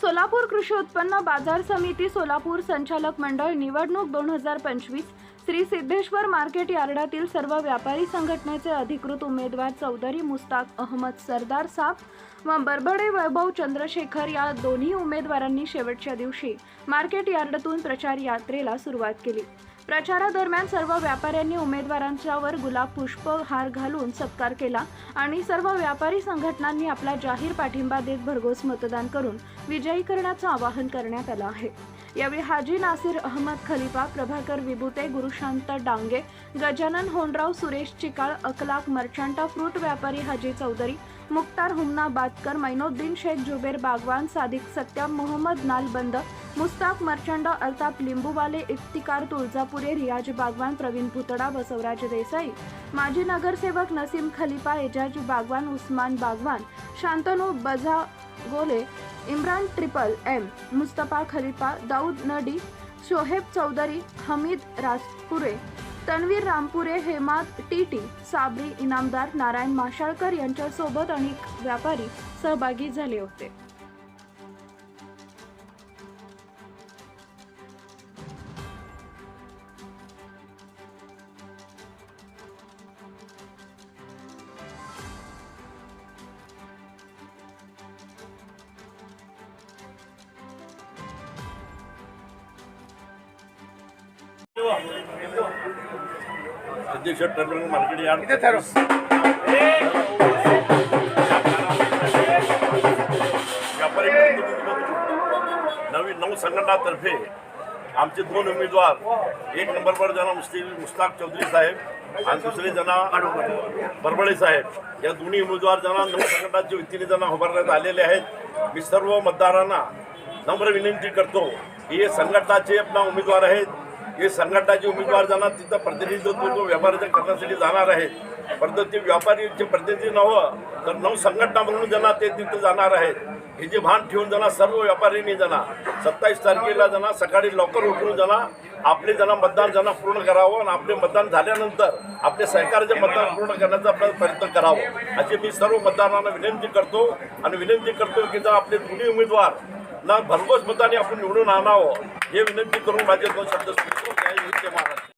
सोलापूर कृषी उत्पन्न बाजार समिती सोलापूर संचालक मंडळ निवडणूक दोन हजार पंचवीस श्री सिद्धेश्वर मार्केट यार्डातील सर्व व्यापारी संघटनेचे अधिकृत उमेदवार चौधरी मुस्ताक अहमद सरदार साफ व बरबडे वैभव चंद्रशेखर या दोन्ही उमेदवारांनी शेवटच्या दिवशी मार्केट यार्डातून प्रचार यात्रेला सुरुवात केली. प्रचारादरम्यान सर्व व्यापाऱ्यांनी उमेदवारांच्यावर गुलाब पुष्प हार घालून सत्कार केला आणि सर्व व्यापारी संघटनांनी आपला जाहीर पाठिंबा देत भरघोस मतदान करून विजयी करण्याचं आवाहन करण्यात आलं आहे. यावेळी हाजी नासिर अहमद खलिफा प्रभाकर विभूते गुरुशांत डांगे गजानन होंडराव सुरेश चिकाळ अकलाक मर्चंट फ्रूट व्यापारी हाजी चौधरी मुक्तार हुमना बातकर मैनोद्दीन शेख जुबेर बागवान सादिक सत्याम मोहम्मद नालबंद मुस्ताक मर्चंड अल्ताफ लिंबूवाले इफ्तिकार तुळजापुरे रियाज बागवान प्रवीण भुतडा बसवराज देसाई. माजी नगरसेवक Naseem Khalifa Ejaz Bagwan Usman Bagwan Shantanu Baza Gole Imran triple M Mustafa Khalifa Dawood Nadi Shoaib Chaudhary Hamid Rajpure Tanveer Rampure Hemad T Sabri Inamdar Narayan Mashalkar यांच्यासोबत अनेक व्यापारी सहभागी झाले होते. अध्यक्ष टर्मिनल मार्केट व्यापारी नवीन नऊ संघटनातर्फे आमचे दोन उमेदवार एक नंबरवर जना मुस्ती मुस्ताक चौधरी साहेब आणि दुसरे जना बरबळे साहेब. या दोन्ही उमेदवार जना नऊ संघटनाच्या वतीने जना उभारण्यात आलेले आहेत. मी सर्व मतदारांना नम्र विनंती करतो की हे संघटनाचे आपला उमेदवार आहेत. हे संघटनाचे उमेदवार जाणार तिथं प्रतिनिधित्व तो व्यापाराच्या करण्यासाठी जाणार आहे परंतु ते व्यापारीचे प्रतिनिधी नव्हं तर नऊ संघटना म्हणून जाणार ते तिथं जाणार आहेत हे जे भान ठेवून जाणार सर्व व्यापाऱ्यांनी जाणार सत्तावीस तारखेला जाणार सकाळी लवकर उठून जाणार आपले जण मतदान जण पूर्ण करावं आणि आपले मतदान झाल्यानंतर आपले सहकाराचे मतदान पूर्ण करण्याचा आपला प्रयत्न करावं अशी मी सर्व मतदारांना विनंती करतो. आणि विनंती करतो की जर आपले दोन्ही उमेदवार ना भरघोस मताने आपण निवडून आणावं हे विनंती करून माझे दोन शब्द सुचवतो. जय